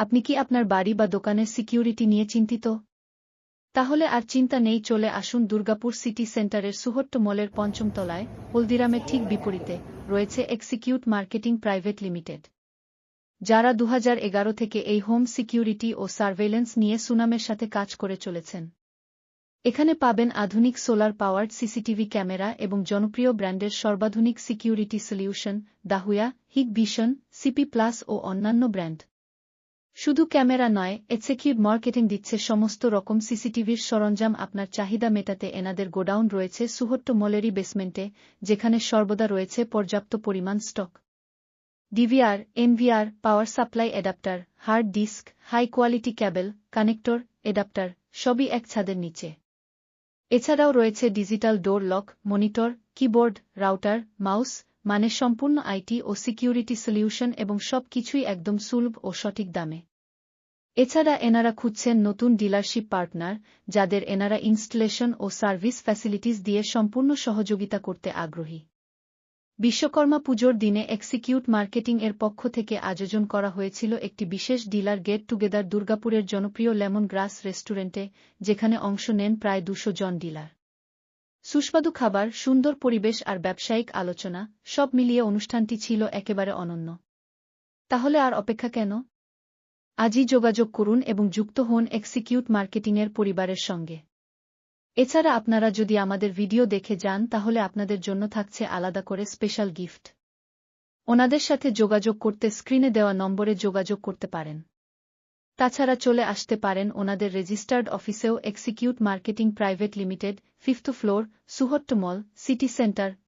আপনি কি আপনার বাড়ি বা দোকানের সিকিউরিটি নিয়ে চিন্তিত? তাহলে আর চিন্তা নেই, চলে আসুন দুর্গাপুর সিটি সেন্টারের সুহট্ট মলের পঞ্চম তলায়, হলদিরামের ঠিক বিপরীতে, রয়েছে এক্সিকিউট মার্কেটিং প্রাইভেট লিমিটেড। যারা দু হাজার এগারো থেকে এই হোম সিকিউরিটি ও সার্ভেলেন্স নিয়ে সুনামের সাথে কাজ করে চলেছেন। এখানে পাবেন আধুনিক সোলার পাওয়ার্ড সিসিটিভি ক্যামেরা এবং জনপ্রিয় ব্র্যান্ডের সর্বাধুনিক security solution, Dahua, Hikvision, CP plus ও অন্যান্য ব্র্যান্ড। শুধু ক্যামেরা নয় এক্সিকিউট মার্কেটিং দিচ্ছে সমস্ত রকম সিসিটিভির সরঞ্জাম। আপনার চাহিদা মেটাতে এনাদের গোডাউন রয়েছে সুহট্ট মলেরি বেসমেন্টে, যেখানে সর্বদা রয়েছে পর্যাপ্ত পরিমাণ stock. DVR, NVR, power supply adapter, hard disk, high quality cable, connector, adapter, সবই এক ছাদের নিচে। এছাড়াও রয়েছে digital door lock, monitor, keyboard, router, mouse মানে সম্পূর্ণ আইটি ও সিকিউরিটি সলিউশন এবং সব কিছুই একদম সুলভ ও সঠিক দামে। এছাড়া এনারা খুঁজছেন নতুন ডিলারশিপ পার্টনার, যাদের এনারা ইনস্টলেশন ও সার্ভিস ফ্যাসিলিটিস দিয়ে সম্পূর্ণ সহযোগিতা করতে আগ্রহী। বিশ্বকর্মা পুজোর দিনে এক্সিকিউট মার্কেটিং এর পক্ষ থেকে আয়োজন করা হয়েছিল একটি বিশেষ ডিলার গেট টুগেদার দুর্গাপুরের জনপ্রিয় লেমন গ্রাস রেস্টুরেন্টে, যেখানে অংশ নেন প্রায় দুশো জন ডিলার। সুস্বাদু খাবার, সুন্দর পরিবেশ আর ব্যবসায়িক আলোচনা, সব মিলিয়ে অনুষ্ঠানটি ছিল একেবারে অনন্য। তাহলে আর অপেক্ষা কেন? আজই যোগাযোগ করুন এবং যুক্ত হন এক্সিকিউট মার্কেটিংয়ের পরিবারের সঙ্গে। এছাড়া আপনারা যদি আমাদের ভিডিও দেখে যান, তাহলে আপনাদের জন্য থাকছে আলাদা করে স্পেশাল গিফট। ওনাদের সাথে যোগাযোগ করতে স্ক্রিনে দেওয়া নম্বরে যোগাযোগ করতে পারেন। তাছাড়া চলে আসতে পারেন ওনাদের রেজিস্টার্ড অফিসেও execute marketing private limited, fifth floor, সুহট্ট mall, city centre.